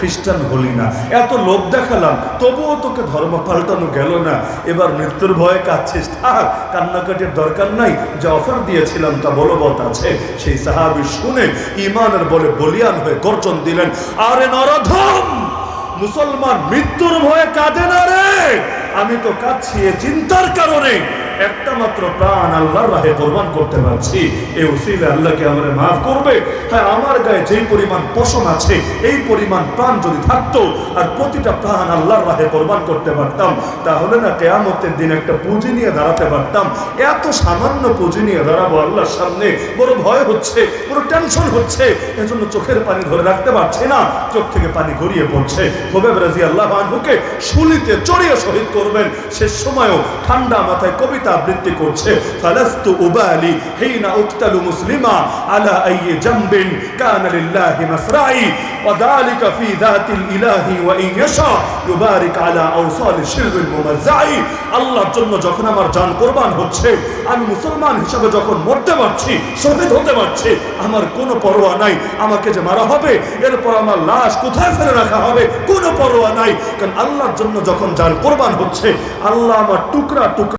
খ্রিস্টান হলি না। এত লোভ দেখালাম, তবুও তোকে ধর্ম পাল্টানো গেল না। এবার মৃত্যুর ভয়ে কাঁদছিস। থাক, কান্নাকাটির দরকার নাই, যে অফার দিয়েছিলাম তা বলবৎ আছে। সেই সাহাবি শুনে ইমানের বলে বলিয়ান হয়ে গর্জন দিলেন, আরে নরধম, মুসলমান মৃত্যুর ভয়ে কাঁদে না রে। আমি তো কাঁদছি এ চিন্তার কারণে। একটা মাত্র প্রাণ আল্লাহর রাহে কোরবান করতে পারছি। এই উসিলে আল্লাহকে আমাদের মাফ করবে? হ্যাঁ আমার গায়ে যেই পরিমাণ পশম আছে, এই পরিমাণ প্রাণ যদি থাকতো আর প্রতিটা প্রাণ আল্লাহর রাহে কোরবান করতে পারতাম, তাহলে না কেয়ামতের দিন একটা পুঁজি নিয়ে দাঁড়াতে পারতাম। এত সামান্য পুঁজি নিয়ে দাঁড়াবো আল্লাহর সামনে, বড় ভয় হচ্ছে, বড় টেনশন হচ্ছে। এজন্য চোখের পানি ধরে রাখতে পারছি না, চোখ থেকে পানি গড়িয়ে পড়ছে। হোবেব রাজি আল্লাহ আনহুকে শুলিতে চড়িয়ে শহীদ করবেন। শেষ সময়ও ঠান্ডা মাথায় কবিতা আবৃত্তি করছে ফালাস্তু উবালি হিনা উক্তালু মুসলিমা আলা আইয়ি জামবিন কানা লিল্লাহি মাসরাই وذلك في ذات الإله وإن يشاء يبارك على أوصال الشلب الممزعي আল্লাহর জন্য যখন আমার জান কোরবান হচ্ছে আমি মুসলমান হিসাবে যখন মরতে পারছি শহীদ হতে পারছি আমার কোনো পরোয়া নাই আমাকে যে মারা হবে এরপর আমার লাশ কোথায় ফেলে রাখা হবে কোনো পরোয়া নাই কারণ আল্লাহর জন্য যখন জান কোরবান হচ্ছে আল্লাহ আমার টুকরা টুকরা